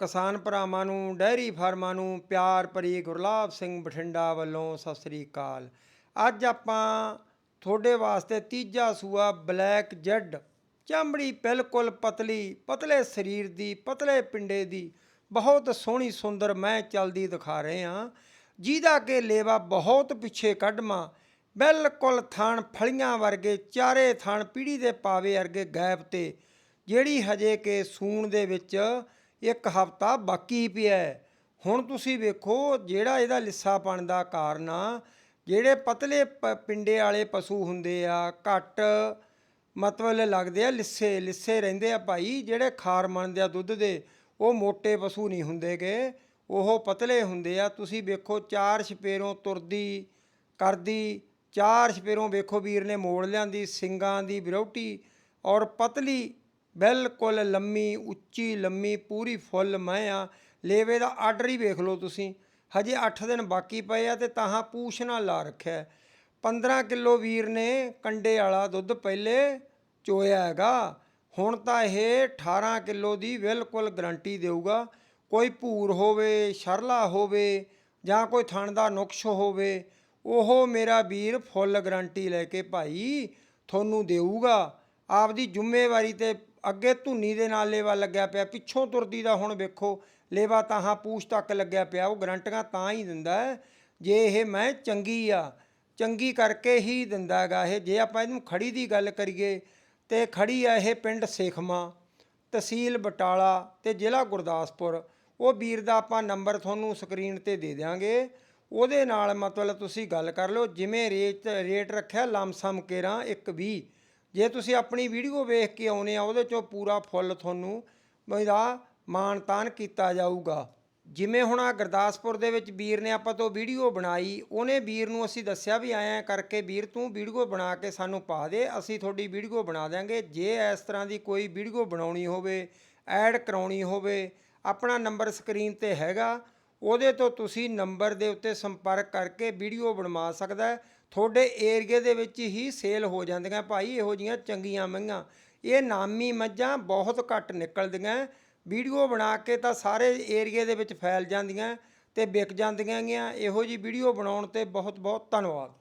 ਕਿਸਾਨ ਭਰਾਵਾਂ ਨੂੰ ਡੈਰੀ ਫਾਰਮਾਂ ਨੂੰ ਪਿਆਰ ਭਰੀ ਗੁਰਲਾਬ ਸਿੰਘ ਬਠਿੰਡਾ ਵੱਲੋਂ ਸਤਿ ਸ੍ਰੀ ਅਕਾਲ। ਅੱਜ ਆਪਾਂ ਤੁਹਾਡੇ ਵਾਸਤੇ ਤੀਜਾ ਸੂਆ ਬਲੈਕ ਜੈਡ, ਚਮੜੀ ਬਿਲਕੁਲ ਪਤਲੀ, ਪਤਲੇ ਸਰੀਰ ਦੀ, ਪਤਲੇ ਪਿੰਡੇ ਦੀ, ਬਹੁਤ ਸੋਹਣੀ ਸੁੰਦਰ ਮੈਂ ਚਲਦੀ ਦਿਖਾ ਰਹੇ ਹਾਂ। ਜਿਹਦਾ ਕਿ ਲੇਵਾ ਬਹੁਤ ਪਿੱਛੇ ਕੱਢਮਾ ਬਿਲਕੁਲ ਥਣ ਫਲੀਆਂ ਵਰਗੇ, ਚਾਰੇ ਥਣ ਪੀੜੀ ਦੇ ਪਾਵੇ ਵਰਗੇ ਗੈਪ ਤੇ, ਜਿਹੜੀ ਹਜੇ ਕਿ ਸੂਣ ਦੇ ਵਿੱਚ ਇੱਕ ਹਫਤਾ ਬਾਕੀ ਪਿਆ ਹੁਣ ਤੁਸੀਂ ਵੇਖੋ ਜਿਹੜਾ ਇਹਦਾ ਲਿੱਸਾ ਲਿੱਸਾਪਣ ਦਾ ਕਾਰਨ ਆ, ਜਿਹੜੇ ਪਤਲੇ ਪ- ਪਿੰਡੇ ਵਾਲੇ ਪਸ਼ੂ ਹੁੰਦੇ ਆ, ਘੱਟ ਮਤਲਬ ਲੱਗਦੇ ਆ ਲਿੱਸੇ ਲਿੱਸੇ ਰਹਿੰਦੇ ਆ ਭਾਈ, ਜਿਹੜੇ ਖਾਰ ਮੰਨਦੇ ਆ ਦੁੱਧ ਦੇ, ਉਹ ਮੋٹے ਪਸ਼ੂ ਨਹੀਂ ਹੁੰਦੇਗੇ ਉਹ ਪਤਲੇ ਹੁੰਦੇ ਆ। ਤੁਸੀਂ ਵੇਖੋ ਚਾਰ ਛਪੇਰੋਂ ਤੁਰਦੀ, ਕਰਦੀ, ਚਾਰ ਛਪੇਰੋਂ ਵੇਖੋ ਵੀਰ ਨੇ ਮੋੜ ਲਿਆਂਦੀ, ਸਿੰਗਾਂ ਦੀ, ਵਿਰੌਟੀ ਔਰ ਪਤਲੀ ਬਿਲਕੁਲ ਲੰਮੀ, ਉੱਚੀ, ਲੰਮੀ, ਪੂਰੀ ਫੁੱਲ ਮੈਂ ਆ। ਲੇਵੇ ਦਾ ਆਰਡਰ ਹੀ ਵੇਖ ਲਓ ਤੁਸੀਂ। ਹਜੇ 8 ਦਿਨ ਬਾਕੀ ਪਏ ਆ ਤੇ ਤਾਹਾਂ ਪੂਛ ਨਾਲ ਲਾ ਰੱਖਿਆ। ਹੈ। 15 ਕਿਲੋ ਵੀਰ ਨੇ ਕੰਡੇ ਵਾਲਾ ਦੁੱਧ ਪਹਿਲੇ ਚੋਇਆ ਹੈਗਾ। ਹੁਣ ਤਾਂ ਇਹ 18 ਕਿਲੋ ਦੀ ਬਿਲਕੁਲ ਗਰੰਟੀ ਦੇਊਗਾ। ਕੋਈ ਭੂਰ ਹੋਵੇ, ਸ਼ਰਲਾ ਹੋਵੇ ਜਾਂ ਕੋਈ ਥਣ ਦਾ ਨੁਕਸ਼ ਹੋਵੇ, ਉਹ ਮੇਰਾ ਵੀਰ ਫੁੱਲ ਗਰੰਟੀ ਲੈ ਕੇ ਭਾਈ ਤੁਹਾਨੂੰ ਦੇਊਗਾ। ਆਪਦੀ ਜ਼ਿੰਮੇਵਾਰੀ ਤੇ ਅੱਗੇ ਧੁੰਨੀ ਦੇ ਨਾਲ ਲੇਵਾ ਲੱਗਿਆ ਪਿਆ, ਪਿੱਛੋਂ ਤੁਰਦੀ ਦਾ ਹੁਣ ਵੇਖੋ, ਲੇਵਾ ਤਾਹਾਂ ਪੂਛ ਤੱਕ ਲੱਗਿਆ ਪਿਆ, ਉਹ ਗਰੰਟੀਆਂ ਤਾਂ ਹੀ ਦਿੰਦਾ ਜੇ ਇਹ ਮੈਂ ਚੰਗੀ ਆ, ਚੰਗੀ ਕਰਕੇ ਹੀ ਦਿੰਦਾ ਹੈਗਾ ਇਹ, ਜੇ ਆਪਾਂ ਇਹਨੂੰ ਖੜੀ ਦੀ ਗੱਲ ਕਰੀਏ, ਤੇ ਖੜੀ ਆ ਇਹ ਪਿੰਡ ਸੇਖਮਾ, ਤਹਿਸੀਲ ਬਟਾਲਾ ਤੇ ਜ਼ਿਲ੍ਹਾ ਗੁਰਦਾਸਪੁਰ, ਉਹ ਵੀਰ ਦਾ ਆਪਾਂ ਨੰਬਰ ਤੁਹਾਨੂੰ ਸਕਰੀਨ ਤੇ ਦੇ ਦਿਆਂਗੇ, ਉਹਦੇ ਨਾਲ ਮਤਲਬ ਤੁਸੀਂ ਗੱਲ ਕਰ ਲਓ, ਜਿਵੇਂ ਰੇਟ ਰੇਟ ਰੱਖਿਆ, ਲਮਸਮ ਕੇਰਾਂ 120 ਜੇ ਤੁਸੀਂ ਆਪਣੀ ਵੀਡੀਓ ਵੇਖ ਕੇ ਆਉਨੇ ਆ, ਉਹਦੇ ਚੋਂ ਪੂਰਾ ਫੁੱਲ ਤੁਹਾਨੂੰ ਇਹਦਾ ਮਾਨਤਾਨ ਕੀਤਾ ਜਾਊਗਾ। ਜਿਵੇਂ ਹੁਣ ਆ ਗੁਰਦਾਸਪੁਰ ਦੇ ਵਿੱਚ ਵੀਰ ਨੇ ਆਪਾਂ ਤੋਂ ਵੀਡੀਓ ਬਣਾਈ, ਉਹਨੇ ਵੀਰ ਨੂੰ ਅਸੀਂ ਦੱਸਿਆ ਵੀ ਐਂ ਕਰਕੇ ਵੀਰ ਤੂੰ ਵੀਡੀਓ ਬਣਾ ਕੇ ਸਾਨੂੰ ਪਾ ਦੇ, ਅਸੀਂ ਤੁਹਾਡੀ ਵੀਡੀਓ ਬਣਾ ਦਿਆਂਗੇ। ਜੇ ਇਸ ਤਰ੍ਹਾਂ ਦੀ ਕੋਈ ਵੀਡੀਓ ਬਣਾਉਣੀ ਹੋਵੇ, ਐਡ ਕਰਾਉਣੀ ਹੋਵੇ, ਆਪਣਾ ਨੰਬਰ ਸਕਰੀਨ ਤੇ ਹੈਗਾ। ਉਹਦੇ ਤੋਂ ਤੁਸੀਂ ਨੰਬਰ ਦੇ ਉੱਤੇ ਸੰਪਰਕ ਕਰਕੇ ਵੀਡੀਓ ਬਣਵਾ ਸਕਦਾ ਤੁਹਾਡੇ ਏਰੀਏ ਦੇ ਵਿੱਚ ਹੀ ਸੇਲ ਹੋ ਜਾਂਦੀਆਂ। ਭਾਈ, ਇਹੋ ਜੀਆਂ ਚੰਗੀਆਂ ਮੱਝਾਂ ਇਹ ਨਾਮੀ ਮੱਝਾਂ ਬਹੁਤ ਘੱਟ ਨਿਕਲਦੀਆਂ ਵੀਡੀਓ ਬਣਾ ਕੇ ਤਾਂ ਸਾਰੇ ਏਰੀਏ ਦੇ ਵਿੱਚ ਫੈਲ ਜਾਂਦੀਆਂ ਤੇ ਵਿਕ ਜਾਂਦੀਆਂ ਗੀਆਂ। ਇਹੋ ਜੀ ਵੀਡੀਓ ਬਣਾਉਣ ਤੇ ਬਹੁਤ ਬਹੁਤ ਧੰਨਵਾਦ।